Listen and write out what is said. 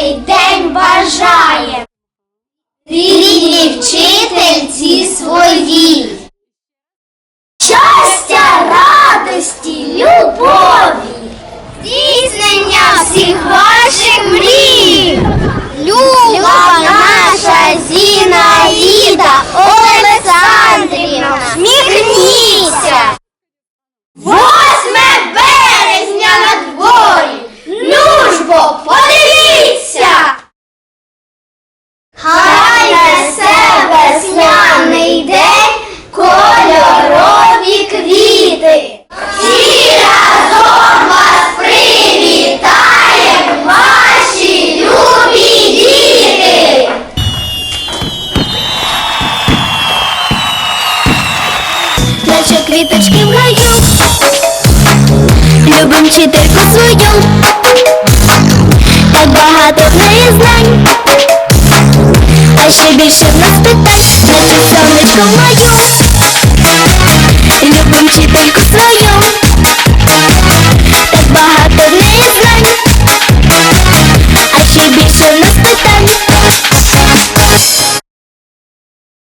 цей день бажає рідній вчительці своїй. Щастя, радості, любові, здійснення всіх ваших мрій. Люба наша Зінаїда Олександрівна, сміхніться! Квіточки любим вчительку свою, так багато в неї знань. А ще більше в нас питань, наче сонечко мою,